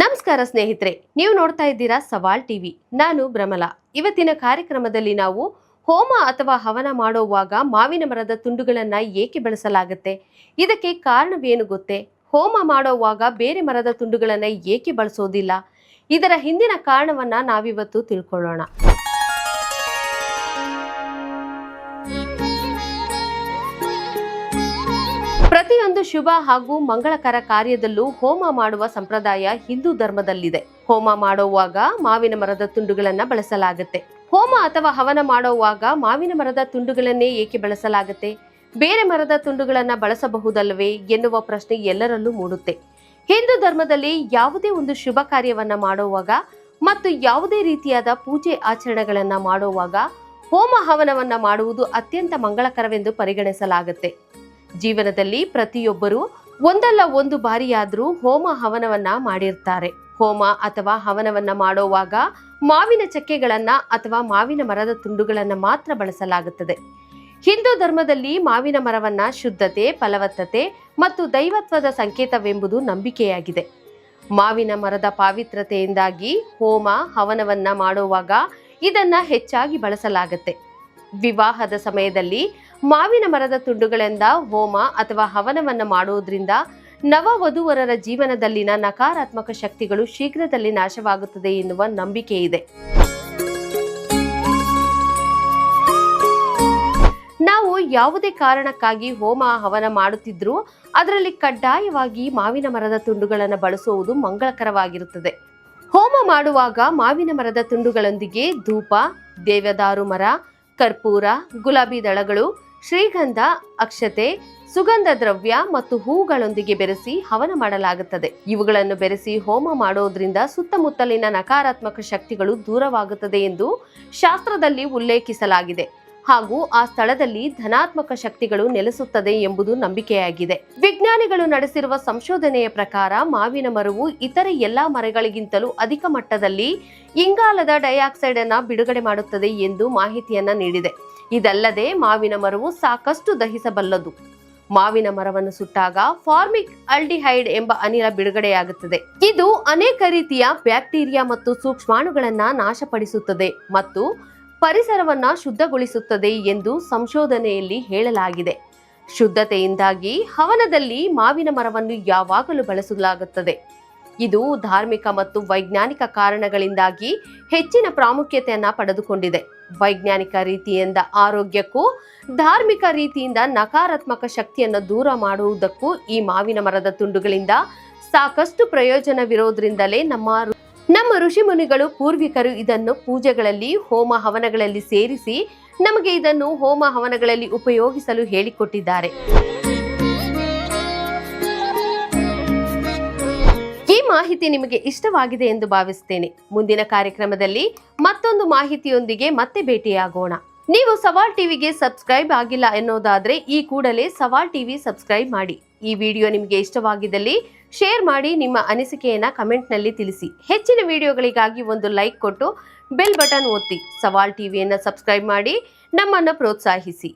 ನಮಸ್ಕಾರ ಸ್ನೇಹಿತರೆ, ನೀವು ನೋಡ್ತಾ ಇದ್ದೀರಾ ಸವಾಲ್ ಟಿವಿ. ನಾನು ಭ್ರಮಲ. ಇವತ್ತಿನ ಕಾರ್ಯಕ್ರಮದಲ್ಲಿ ನಾವು ಹೋಮ ಅಥವಾ ಹವನ ಮಾಡುವಾಗ ಮಾವಿನ ಮರದ ತುಂಡುಗಳನ್ನ ಏಕೆ ಬಳಸಲಾಗುತ್ತೆ? ಇದಕ್ಕೆ ಕಾರಣವೇನು ಗೊತ್ತೇ? ಹೋಮ ಮಾಡುವಾಗ ಬೇರೆ ಮರದ ತುಂಡುಗಳನ್ನ ಏಕೆ ಬಳಸೋದಿಲ್ಲ? ಇದರ ಹಿಂದಿನ ಕಾರಣವನ್ನ ನಾವಿವತ್ತು ತಿಳ್ಕೊಳ್ಳೋಣ. ಪ್ರತಿಯೊಂದು ಶುಭ ಹಾಗೂ ಮಂಗಳಕರ ಕಾರ್ಯದಲ್ಲೂ ಹೋಮ ಮಾಡುವ ಸಂಪ್ರದಾಯ ಹಿಂದೂ ಧರ್ಮದಲ್ಲಿದೆ. ಹೋಮ ಮಾಡುವಾಗ ಮಾವಿನ ಮರದ ತುಂಡುಗಳನ್ನ ಬಳಸಲಾಗುತ್ತೆ. ಹೋಮ ಅಥವಾ ಹವನ ಮಾಡುವಾಗ ಮಾವಿನ ಮರದ ತುಂಡುಗಳನ್ನೇ ಏಕೆ ಬಳಸಲಾಗುತ್ತೆ? ಬೇರೆ ಮರದ ತುಂಡುಗಳನ್ನ ಬಳಸಬಹುದಲ್ಲವೇ ಎನ್ನುವ ಪ್ರಶ್ನೆ ಎಲ್ಲರಲ್ಲೂ ಮೂಡುತ್ತೆ. ಹಿಂದೂ ಧರ್ಮದಲ್ಲಿ ಯಾವುದೇ ಒಂದು ಶುಭ ಕಾರ್ಯವನ್ನ ಮಾಡುವಾಗ ಮತ್ತು ಯಾವುದೇ ರೀತಿಯಾದ ಪೂಜೆ ಆಚರಣೆಗಳನ್ನ ಮಾಡುವಾಗ ಹೋಮ ಹವನವನ್ನ ಮಾಡುವುದು ಅತ್ಯಂತ ಮಂಗಳಕರವೆಂದು ಪರಿಗಣಿಸಲಾಗುತ್ತೆ. ಜೀವನದಲ್ಲಿ ಪ್ರತಿಯೊಬ್ಬರು ಒಂದಲ್ಲ ಒಂದು ಬಾರಿಯಾದರೂ ಹೋಮ ಹವನವನ್ನ ಮಾಡಿರ್ತಾರೆ. ಹೋಮ ಅಥವಾ ಹವನವನ್ನ ಮಾಡುವಾಗ ಮಾವಿನ ಚಕ್ಕೆಗಳನ್ನ ಅಥವಾ ಮಾವಿನ ಮರದ ತುಂಡುಗಳನ್ನ ಮಾತ್ರ ಬಳಸಲಾಗುತ್ತದೆ. ಹಿಂದೂ ಧರ್ಮದಲ್ಲಿ ಮಾವಿನ ಮರವನ್ನ ಶುದ್ಧತೆ, ಫಲವತ್ತತೆ ಮತ್ತು ದೈವತ್ವದ ಸಂಕೇತವೆಂಬುದು ನಂಬಿಕೆಯಾಗಿದೆ. ಮಾವಿನ ಮರದ ಪಾವಿತ್ರತೆಯಿಂದಾಗಿ ಹೋಮ ಹವನವನ್ನ ಮಾಡುವಾಗ ಇದನ್ನ ಹೆಚ್ಚಾಗಿ ಬಳಸಲಾಗುತ್ತೆ. ವಿವಾಹದ ಸಮಯದಲ್ಲಿ ಮಾವಿನ ಮರದ ತುಂಡುಗಳಿಂದ ಹೋಮ ಅಥವಾ ಹವನವನ್ನು ಮಾಡುವುದರಿಂದ ನವ ವಧುವರರ ಜೀವನದಲ್ಲಿನ ನಕಾರಾತ್ಮಕ ಶಕ್ತಿಗಳು ಶೀಘ್ರದಲ್ಲಿ ನಾಶವಾಗುತ್ತದೆ ಎನ್ನುವ ನಂಬಿಕೆ ಇದೆ. ನಾವು ಯಾವುದೇ ಕಾರಣಕ್ಕಾಗಿ ಹೋಮ, ಹವನ ಮಾಡುತ್ತಿದ್ರೂ ಅದರಲ್ಲಿ ಕಡ್ಡಾಯವಾಗಿ ಮಾವಿನ ಮರದ ತುಂಡುಗಳನ್ನು ಬಳಸುವುದು ಮಂಗಳಕರವಾಗಿರುತ್ತದೆ. ಹೋಮ ಮಾಡುವಾಗ ಮಾವಿನ ಮರದ ತುಂಡುಗಳೊಂದಿಗೆ ಧೂಪ, ದೇವದಾರು ಮರ, ಕರ್ಪೂರ, ಗುಲಾಬಿ ದಳಗಳು ಶ್ರೀಗಂಧ, ಅಕ್ಷತೆ, ಸುಗಂಧ ದ್ರವ್ಯ ಮತ್ತು ಹೂಗಳೊಂದಿಗೆ ಬೆರೆಸಿ ಹವನ ಮಾಡಲಾಗುತ್ತದೆ. ಇವುಗಳನ್ನು ಬೆರೆಸಿ ಹೋಮ ಮಾಡೋದ್ರಿಂದ ಸುತ್ತಮುತ್ತಲಿನ ನಕಾರಾತ್ಮಕ ಶಕ್ತಿಗಳು ದೂರವಾಗುತ್ತದೆ ಎಂದು ಶಾಸ್ತ್ರದಲ್ಲಿ ಉಲ್ಲೇಖಿಸಲಾಗಿದೆ. ಹಾಗೂ ಆ ಸ್ಥಳದಲ್ಲಿ ಧನಾತ್ಮಕ ಶಕ್ತಿಗಳು ನೆಲೆಸುತ್ತದೆ ಎಂಬುದು ನಂಬಿಕೆಯಾಗಿದೆ. ವಿಜ್ಞಾನಿಗಳು ನಡೆಸಿರುವ ಸಂಶೋಧನೆಯ ಪ್ರಕಾರ ಮಾವಿನ ಮರವು ಇತರೆ ಎಲ್ಲಾ ಮರಗಳಿಗಿಂತಲೂ ಅಧಿಕ ಮಟ್ಟದಲ್ಲಿ ಇಂಗಾಲದ ಡೈಆಕ್ಸೈಡ್ ಅನ್ನ ಬಿಡುಗಡೆ ಮಾಡುತ್ತದೆ ಎಂದು ಮಾಹಿತಿಯನ್ನ ನೀಡಿದೆ. ಇದಲ್ಲದೆ ಮಾವಿನ ಮರವು ಸಾಕಷ್ಟು ದಹಿಸಬಲ್ಲದು. ಮಾವಿನ ಮರವನ್ನು ಸುಟ್ಟಾಗ ಫಾರ್ಮಿಕ್ ಅಲ್ಡಿಹೈಡ್ ಎಂಬ ಅನಿಲ ಬಿಡುಗಡೆಯಾಗುತ್ತದೆ. ಇದು ಅನೇಕ ರೀತಿಯ ಬ್ಯಾಕ್ಟೀರಿಯಾ ಮತ್ತು ಸೂಕ್ಷ್ಮಾಣುಗಳನ್ನ ನಾಶಪಡಿಸುತ್ತದೆ ಮತ್ತು ಪರಿಸರವನ್ನ ಶುದ್ಧಗೊಳಿಸುತ್ತದೆ ಎಂದು ಸಂಶೋಧನೆಯಲ್ಲಿ ಹೇಳಲಾಗಿದೆ. ಶುದ್ಧತೆಯಿಂದಾಗಿ ಹವನದಲ್ಲಿ ಮಾವಿನ ಮರವನ್ನು ಯಾವಾಗಲೂ ಬಳಸಲಾಗುತ್ತದೆ. ಇದು ಧಾರ್ಮಿಕ ಮತ್ತು ವೈಜ್ಞಾನಿಕ ಕಾರಣಗಳಿಂದಾಗಿ ಹೆಚ್ಚಿನ ಪ್ರಾಮುಖ್ಯತೆಯನ್ನು ಪಡೆದುಕೊಂಡಿದೆ. ವೈಜ್ಞಾನಿಕ ರೀತಿಯಿಂದ ಆರೋಗ್ಯಕ್ಕೂ ಧಾರ್ಮಿಕ ರೀತಿಯಿಂದ ನಕಾರಾತ್ಮಕ ಶಕ್ತಿಯನ್ನು ದೂರ ಮಾಡುವುದಕ್ಕೂ ಈ ಮಾವಿನ ಮರದ ತುಂಡುಗಳಿಂದ ಸಾಕಷ್ಟು ಪ್ರಯೋಜನವಿರೋದ್ರಿಂದಲೇ ನಮ್ಮ ಋ- ಋಷಿ ಮುನಿಗಳು ಪೂರ್ವಿಕರು ಇದನ್ನು ಪೂಜೆಗಳಲ್ಲಿ, ಹೋಮ ಹವನಗಳಲ್ಲಿ ಸೇರಿಸಿ ನಮಗೆ ಇದನ್ನು ಹೋಮ ಹವನಗಳಲ್ಲಿ ಉಪಯೋಗಿಸಲು ಹೇಳಿಕೊಟ್ಟಿದ್ದಾರೆ. ಈ ಮಾಹಿತಿ ನಿಮಗೆ ಇಷ್ಟವಾಗಿದೆ ಎಂದು ಭಾವಿಸುತ್ತೇನೆ ಮುಂದಿನ ಕಾರ್ಯಕ್ರಮದಲ್ಲಿ ಮತ್ತೊಂದು ಮಾಹಿತಿಯೊಂದಿಗೆ ಮತ್ತೆ ಭೇಟಿಯಾಗೋಣ. ನೀವು ಸವಾಲ್ ಟಿವಿಗೆ ಸಬ್ಸ್ಕ್ರೈಬ್ ಆಗಿಲ್ಲ ಎನ್ನುವುದಾದ್ರೆ ಈ ಕೂಡಲೇ ಸವಾಲ್ ಟಿವಿ ಸಬ್ಸ್ಕ್ರೈಬ್ ಮಾಡಿ. ಈ ವಿಡಿಯೋ ನಿಮಗೆ ಇಷ್ಟವಾಗಿದ್ದಲ್ಲಿ ಶೇರ್ ಮಾಡಿ ನಿಮ್ಮ ಅನಿಸಿಕೆಯನ್ನು ಕಮೆಂಟ್ನಲ್ಲಿ ತಿಳಿಸಿ. ಹೆಚ್ಚಿನ ವಿಡಿಯೋಗಳಿಗಾಗಿ ಒಂದು ಲೈಕ್ ಕೊಟ್ಟು ಬೆಲ್ ಬಟನ್ ಒತ್ತಿ. ಸವಾಲ್ ಟಿವಿಯನ್ನು ಸಬ್ಸ್ಕ್ರೈಬ್ ಮಾಡಿ ನಮ್ಮನ್ನು ಪ್ರೋತ್ಸಾಹಿಸಿ.